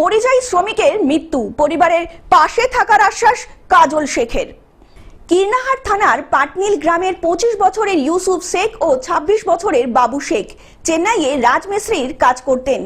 পরিযায়ী শ্রমিকের মৃত্যু, পরিবারের পাশে থাকার আশ্বাস কাজল শেখের। কীর্ণাহাট থানার পাটনিল গ্রামের পঁচিশ বছরের ইউসুফ শেখ ও ২৬ বছরের বাবু শেখ চেন্নাইয়ে রাজমিস্ত্রির কাজ করতেন।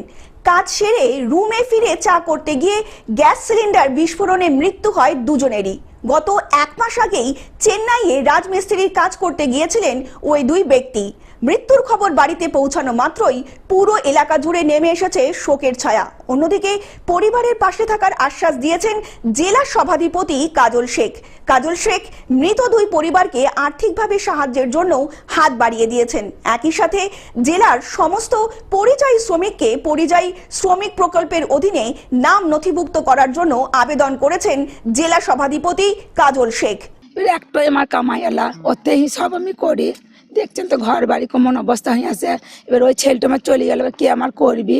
কাজ সেরে রুমে ফিরে চা করতে গিয়ে গ্যাস সিলিন্ডার বিস্ফোরণে মৃত্যু হয় দুজনেরই। গত এক মাস আগেই চেন্নাইয়ে রাজমিস্ত্রির কাজ করতে গিয়েছিলেন ওই দুই ব্যক্তি। মৃত্যুর খবর বাড়িতে পৌঁছানো মাত্রই পুরো এলাকা জুড়ে নেমে এসেছে শোকের ছায়া। অন্যদিকে পরিবারের পাশে থাকার আশ্বাস দিয়েছেন জেলা সভাধিপতি কাজল শেখ। কাজল শেখ মৃত দুই পরিবারকে আর্থিকভাবে সাহায্যের জন্য হাত বাড়িয়ে দিয়েছেন। একই সাথে জেলার সমস্ত পরিযায়ী শ্রমিককে পরিযায়ী শ্রমিক প্রকল্পের অধীনে নাম নথিভুক্ত করার জন্য আবেদন করেছেন জেলা সভাধিপতি কাজল শেখ। এবার একটাই আমার কামাই এলা ওতেই সব আমি করি। দেখছেন তো ঘর বাড়ি কেমন অবস্থা হয়ে আছে। এবার ওই ছেলেটা আমার চলে গেল এবার কে আমার করবি?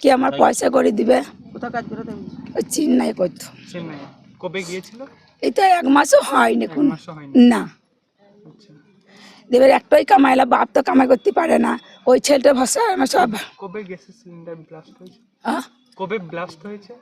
কে আমার পয়সা করে দিবে? ওই চিন্নাই করতো। কবে গিয়েছিল? এই তো এক মাসও হয়নি কোন না। আচ্ছা। এবার একটাই কামাইলা বাপ তো কামাই করতে পারে না। ওই ছেলেটা ভাষা আমার সব কবে গ্যাসের সিলিন্ডার ব্লাস্ট হয়েছে? কবে ব্লাস্ট হয়েছে?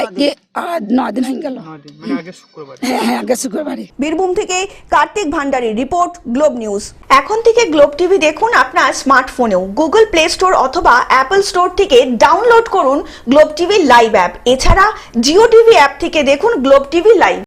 আগে আর ন দিন। হয়ে গেল। মানে আগে শুক্রবার। হ্যাঁ হ্যাঁ আগে শুক্রবারে। বীরভূম থেকে Kartik Bhandari report Globe news. এখন থেকে গ্লোব টিভি দেখুন আপনার স্মার্টফোনেও। গুগল প্লে স্টোর অথবা অ্যাপল স্টোর থেকে ডাউনলোড করুন গ্লোব টিভি লাইভ অ্যাপ। এছাড়া জিও টিভি অ্যাপ থেকে দেখুন গ্লোব টিভি লাইভ।